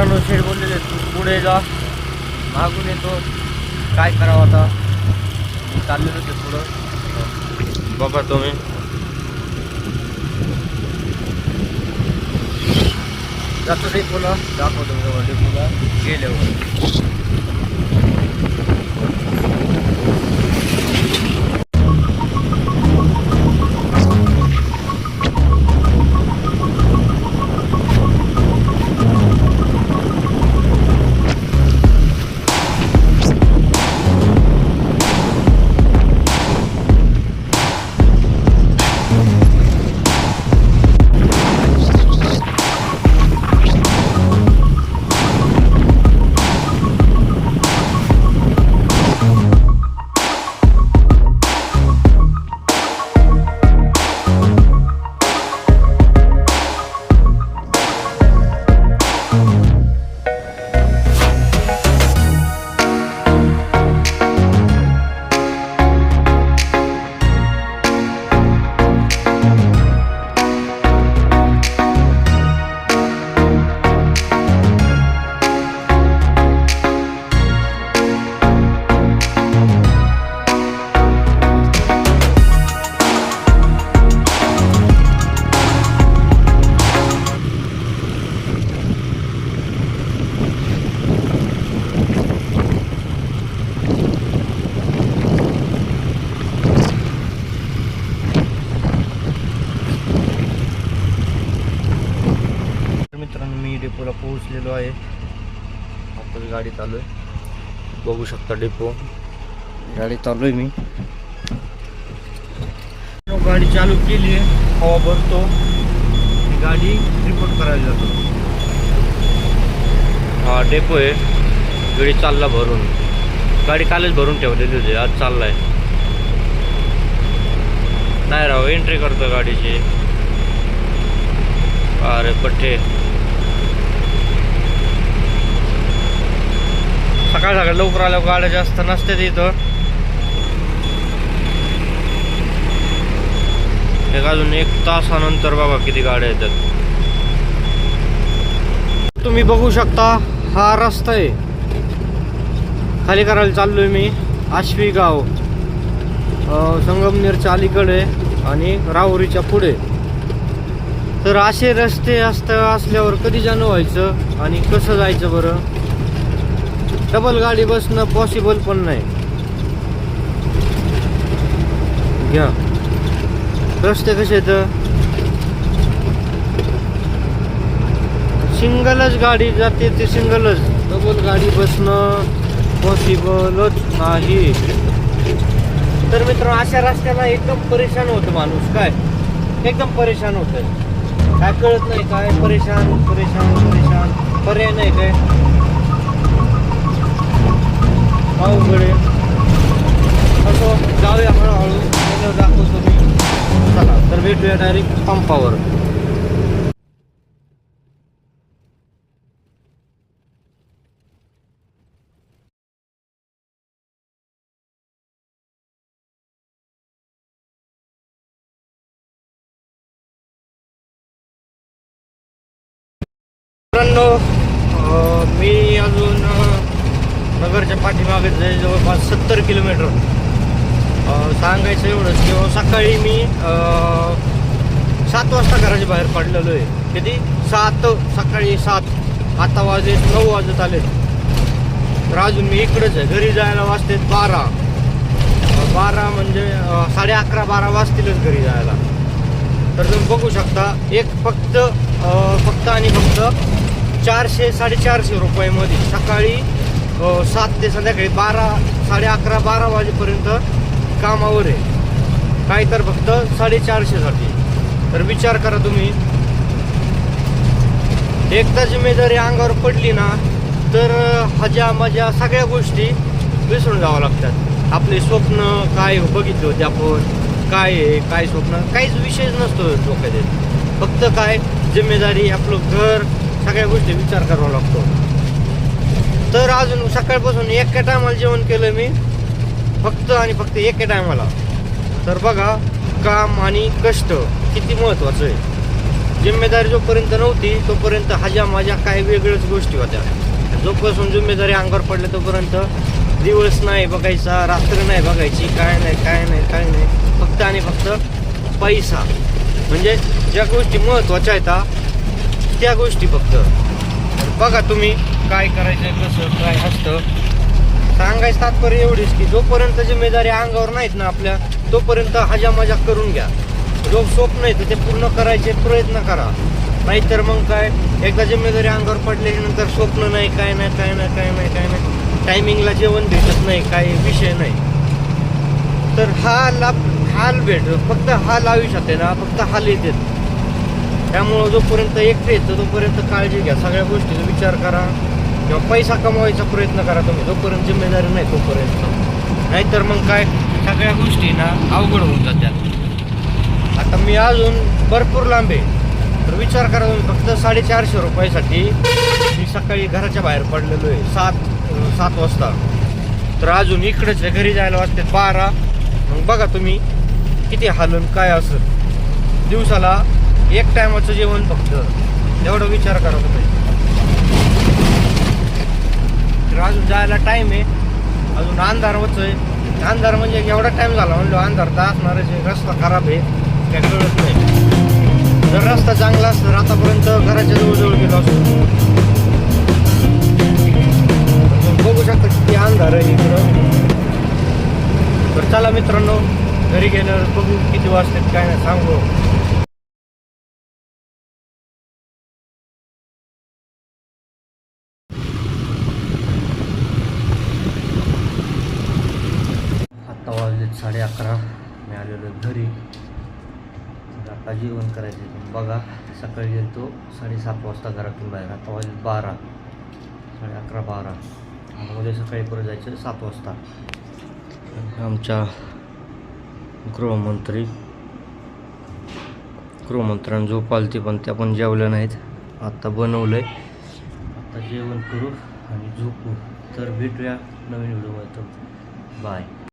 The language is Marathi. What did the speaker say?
मित्रांनो शेड बोललेले तू पुढे जा मागून येतो. काय करावं आता? चाललेलं ते पुढं. बघा तुम्ही. जातो डेपोला दाखवतो डेपोला गेल्यावर. डेपोला पोहोचलेलो आहे. आताच गाडी चालू आहे. बघू शकता डेपो. गाडी चालू आहे मी. गाडी चालू केली आहे. हवा भरतो. ही गाडी रिपोर्ट करायला जातो. हा डेपो आहे. गाडी चालला भरून. गाडी कालच भरून ठेवलेली होती. आज चाललाय. नाही राव एंट्री करतो गाडीची. अरे पठ्ठे. सकाळ सकाळ लवकर आल्यावर गाड्या जास्त नसते इथं. एक अजून एक तासानंतर बाबा किती गाड्या येतात. तुम्ही बघू शकता हा रस्ता आहे. खाली करायला चाललोय मी आश्वी गाव. संगमनेरच्या अलीकडे आणि राहुरीच्या पुढे. तर असे रस्ते असत असल्यावर कधी जाणं व्हायचं आणि कसं जायचं बरं? डबल गाडी बसणं पॉसिबल पण नाही. घ्या. रस्ते कसे आहेत? सिंगलच गाडी जाते ते सिंगलच. डबल गाडी बसणं पॉसिबलच नाही. तर मित्र अशा रस्त्याला एकदम परेशान होतं माणूस. काय? एकदम परेशान होतं. काय कळत नाही काय? परेशान परेशान परेशान. पर्याय नाही काय? अवघड आहे. जाऊया हळूहळू गेल्यावर दाखवतो मी चला तर भेटूया डायरेक्ट पंपावर मित्रांनो अं, मी अजून अं, नगरच्या पाठीमागे जवळपास सत्तर किलोमीटर सांगायचं एवढंच किंवा सकाळी मी सात वाजता घराच्या बाहेर पडलेलो आहे. किती? सात सकाळी सात. आता वाजे नऊ वाजत आले. तर अजून मी इकडंच आहे. घरी जायला वाजते बारा. बारा म्हणजे साडे अकरा बारा वाजतीलच घरी जायला. तर तुम्ही बघू शकता एक फक्त फक्त आणि फक्त चारशे साडेचारशे रुपयामध्ये सकाळी सात ते संध्याकाळी बारा साडे अकरा बारा वाजेपर्यंत कामावर आहे. काय तर फक्त साडेचारशेसाठी तर विचार करा तुम्ही. एकदा जिम्मेदारी अंगावर पडली ना तर हजा मजा सगळ्या गोष्टी विसरून जावं लागतात. आपले स्वप्न काय बघितले होते आपण काय आहे काय स्वप्न काहीच विषयच नसतो डोक्यात फक्त काय जिम्मेदारी आपलं घर सगळ्या गोष्टी विचार करावा लागतो. तर अजून सकाळपासून एका टायमाला जेवण केलं मी. फक्त आणि फक्त एका टायमाला तर बघा काम आणि कष्ट किती महत्वाचं आहे. जिम्मेदारी जोपर्यंत नव्हती तोपर्यंत हजा माझ्या काही वेगळ्याच गोष्टी होत्या. जोपासून जिम्मेदारी अंगावर पडल्या तोपर्यंत दिवस नाही बघायचा रात्र नाही बघायची काय नाही काय नाही काय नाही. फक्त आणि फक्त पैसा. म्हणजे ज्या गोष्टी महत्त्वाच्या आहेत त्या गोष्टी फक्त. बघा तुम्ही काय करायचं कसं काय असतं. सांगायचं तात्पर्य एवढीच की जोपर्यंत जिम्मेदारी अंगावर नाहीत ना आपल्या तोपर्यंत हजा मजा करून घ्या. जो स्वप्न आहे तर ते पूर्ण करायचे प्रयत्न करा. नाहीतर मग काय एकदा जिम्मेदारी अंगावर पडल्यानंतर नंतर स्वप्न नाही काय नाही काय नाही काय नाही काय नाही. टायमिंगला जेवण भेटत नाही काय विषय नाही. तर हा लाभ हाल भेट फक्त हाल आयुष्यात आहे ना फक्त हाल येतात. त्यामुळं जोपर्यंत एकटे येतं तोपर्यंत काळजी घ्या. सगळ्या गोष्टीचा विचार करा. किंवा पैसा कमवायचा प्रयत्न करा तुम्ही. जोपर्यंत जिम्मेदारी नाही तोपर्यंत. नाहीतर मग काय? सगळ्या गोष्टी ना अवघड होऊन जातात. आता मी अजून भरपूर लांब आहे. तर विचार करा तुम्ही. फक्त साडेचारशे रुपयासाठी मी सकाळी घराच्या बाहेर पडलेलो आहे. सात सात वाजता. तर अजून इकडेच घरी जायला वाजते बारा. मग बघा तुम्ही किती हालून काय असं दिवसाला एक टायमाचं जेवण फक्त. एवढं विचार करा पाहिजे. तर अजून जायला टाईम आहे. अजून अंधार आहे. अंधार म्हणजे एवढा टाईम झाला म्हणलो अंधार तर असणारच आहे. रस्ता खराब आहे. काय कळत नाही. जर रस्ता चांगला असता तर आतापर्यंत घराच्या जवळजवळ गेलो असतो. बघू शकता किती अंधार आहे इकडं. तर चला मित्रांनो घरी गेल्यावर बघू किती वाजतात काय नाही सांगू आत्ता वाजलेत साडे अकरा. मी आलेलो घरी. आता जेवण करायचं बघा सकाळी येतो साडेसात वाजता घरातून बाहेर. आता वाजले बारा. साडे अकरा बारा. आणि उद्या सकाळी परत जायचं सात वाजता. आमच्या गृहमंत्री गृहमंत्र्यांना झोप आलती पण त्या पण जेवल्या नाहीत. आत्ता बनवलं आहे आता जेवण करू आणि झोपू. तर भेटूया नवीन व्हिडिओमध्ये. बाय.